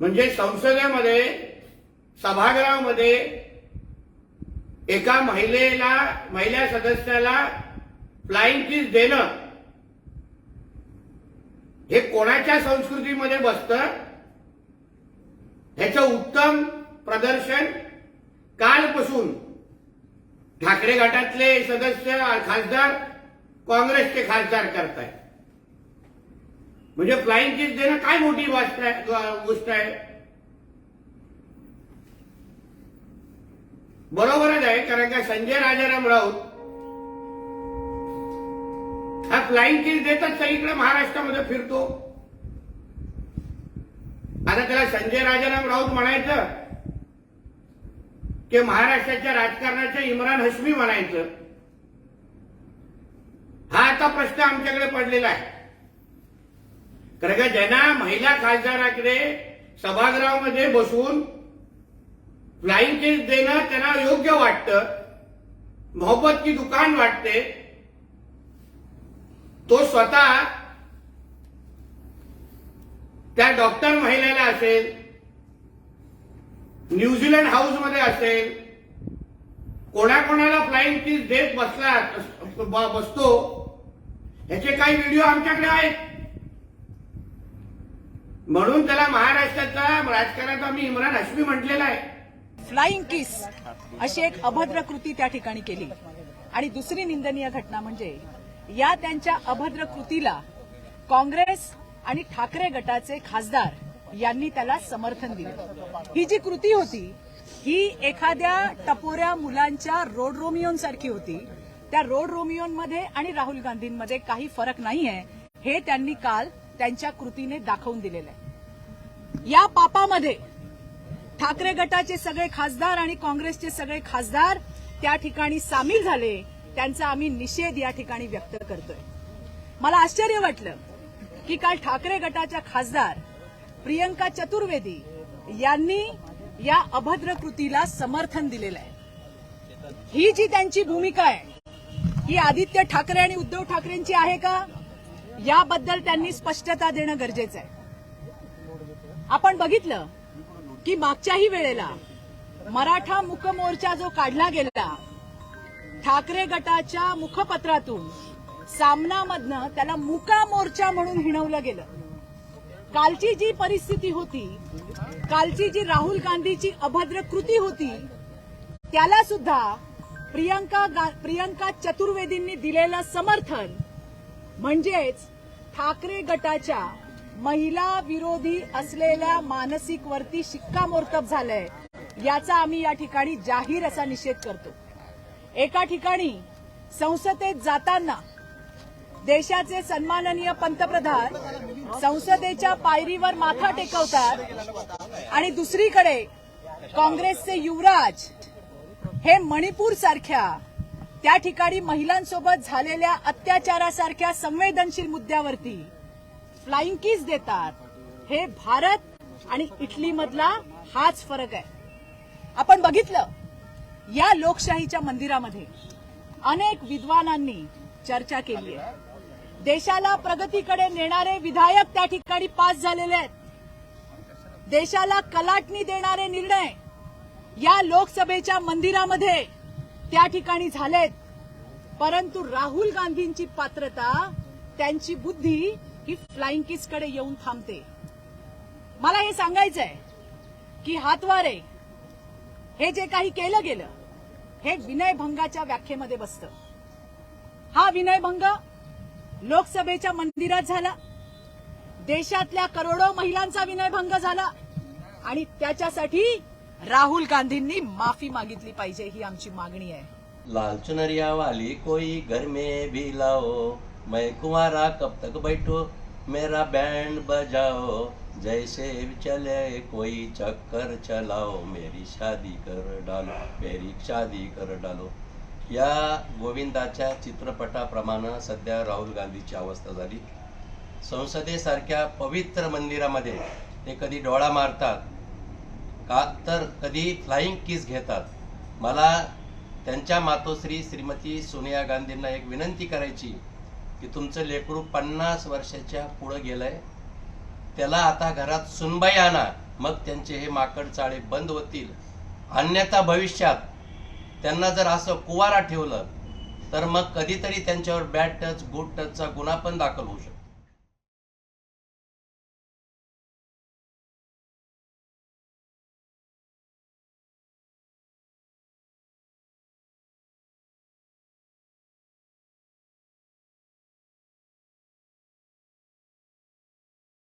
म्हणजे संसदेमध्ये सभागृहामध्ये एका महिलेला महिला सदस्याला फ्लाइंग किस देणं हे कोणाच्या संस्कृतीमध्ये बसतं? ह्याचं उत्तम प्रदर्शन कालपासून ठाकरे गटातले सदस्य खासदार काँग्रेसचे खासदार करतायत. म्हणजे फ्लाईंग किस देणं काय मोठी गोष्ट आहे गोष्ट आहे? बरोबरच आहे कारण का संजय राजाराम राऊत हा फ्लाईंग किस देतच सगळीकडे महाराष्ट्रामध्ये फिरतो. आता त्याला संजय राजाराम राऊत म्हणायचं की महाराष्ट्राच्या राजकारणाचं इम्रान हश्मी म्हणायचं. हा आता प्रश्न आमच्याकडे पडलेला आहे. कारण का ज्यांना महिला खासदाराकडे सभागृहामध्ये बसून फ्लाईंग केस देणं त्यांना योग्य वाटतं मोहब्बत की दुकान वाटते तो स्वतः त्या डॉक्टर महिलेला असेल न्यूझीलंड हाऊसमध्ये असेल कोणाकोणाला फ्लाईंग किस देत बसला बसतो ह्याचे काही व्हिडिओ आमच्याकडे आहेत. म्हणून त्याला महाराष्ट्राचा राजकारणाचा आम्ही इम्रान हश्मी म्हटलेला आहे. फ्लाईंग किस अशी एक अभद्र कृती त्या ठिकाणी केली. आणि दुसरी निंदनीय घटना म्हणजे या त्यांच्या अभद्र कृतीला काँग्रेस आणि ठाकरे गटाचे खासदार यांनी त्याला समर्थन दिलं. ही जी कृती होती ही एखाद्या टपोऱ्या मुलांच्या रोड रोमियोंसारखी होती. त्या रोड रोमियोंमध्ये आणि राहुल गांधींमध्ये काही फरक नाहीये. हे त्यांनी काल त्यांच्या कृतीने दाखवून दिलेलं आहे. या पापामध्ये ठाकरे गटाचे सगळे खासदार आणि काँग्रेसचे सगळे खासदार त्या ठिकाणी सामील झाले त्यांचा आम्ही निषेध या ठिकाणी व्यक्त करतोय. मला आश्चर्य वाटलं की काल ठाकरे गटाच्या खासदार प्रियंका चतुर्वेदी यांनी या अभद्र कृतीला समर्थन दिलेलं आहे. ही जी त्यांची भूमिका आहे ही आदित्य ठाकरे आणि उद्धव ठाकरेंची आहे का? याबद्दल त्यांनी स्पष्टता देणं गरजेचं आहे. आपण बघितलं की मागच्याही वेळेला मराठा मुखमोर्चा जो काढला गेला ठाकरे गटाच्या मुखपत्रातून सामनामधनं त्याला मुका मोर्चा म्हणून हिणवलं गेलं. कालची जी परिस्थिती होती कालची जी राहुल गांधीची अभद्र कृती होती त्याला सुद्धा प्रियंका प्रियंका चतुर्वेदींनी दिलेलं समर्थन म्हणजेच ठाकरे गटाच्या महिला विरोधी असलेल्या मानसिकवरती शिक्कामोर्तब झालंय याचा आम्ही या ठिकाणी जाहीर असा निषेध करतो. एका ठिकाणी संसदेत जाताना देशाचे सन्माननीय पंतप्रधान संसदेच्या पायरीवर माथा टेकवतात आणि दुसरीकडे काँग्रेसचे युवराज हे मणिपूर सारख्या त्या ठिकाणी महिलांसोबत झालेल्या अत्याचारासारख्या संवेदनशील मुद्द्यावरती फ्लाइंग किस देतात. हे भारत आणि इटलीमधला हाच फरक आहे. आपण बघितलं या लोकशाहीच्या मंदिरामध्ये अनेक विद्वानांनी चर्चा केली आहे. देशाला प्रगतीकडे नेणारे विधायक त्या ठिकाणी पास झालेले आहेत. देशाला कलाटणी देणारे निर्णय या लोकसभेच्या मंदिरामध्ये त्या ठिकाणी झालेत. परंतु राहुल गांधींची पात्रता त्यांची बुद्धी ही फ्लाइंग किसकडे येऊन थांबते. मला हे सांगायचंय की हातवारे हे जे काही केलं गेलं हे विनयभंगाच्या व्याख्येमध्ये बसतं. हा विनयभंग लोकसभेच्या मंदिरात झाला देशातल्या करोडो महिलांचा विनयभंग झाला आणि त्याच्यासाठी राहुल गांधींनी माफी मागितली पाहिजे ही आमची मागणी आहे. लाल चुनरिया वाली कोई घर में भी लाओ मैं कुंवारा कब तक बैठो मेरा बैंड बजाओ जैसे चले कोई चक्कर चलाओ मेरी शादी कर डालो मेरी शादी कर डालो। या गोविंदाच्या चित्रपटाप्रमाणे सध्या राहुल गांधीची अवस्था झाली. संसदेसारख्या पवित्र मंदिरामध्ये ते कधी डोळा मारतात का तर कधी फ्लाइंग किस घेतात. मला त्यांच्या मातोश्री श्रीमती सोनिया गांधींना एक विनंती करायची की तुमचं लेकरू पन्नास वर्षाच्या पुढं गेलंय. त्याला आता घरात सुनबाई आणा. मग त्यांचे हे माकड चाळे बंद होतील. अन्यथा भविष्यात त्यांना जर असं कुवारा ठेवलं तर मग कधीतरी त्यांच्यावर बॅड टच गुड टचचा गुन्हा पण दाखल होऊ शकतो.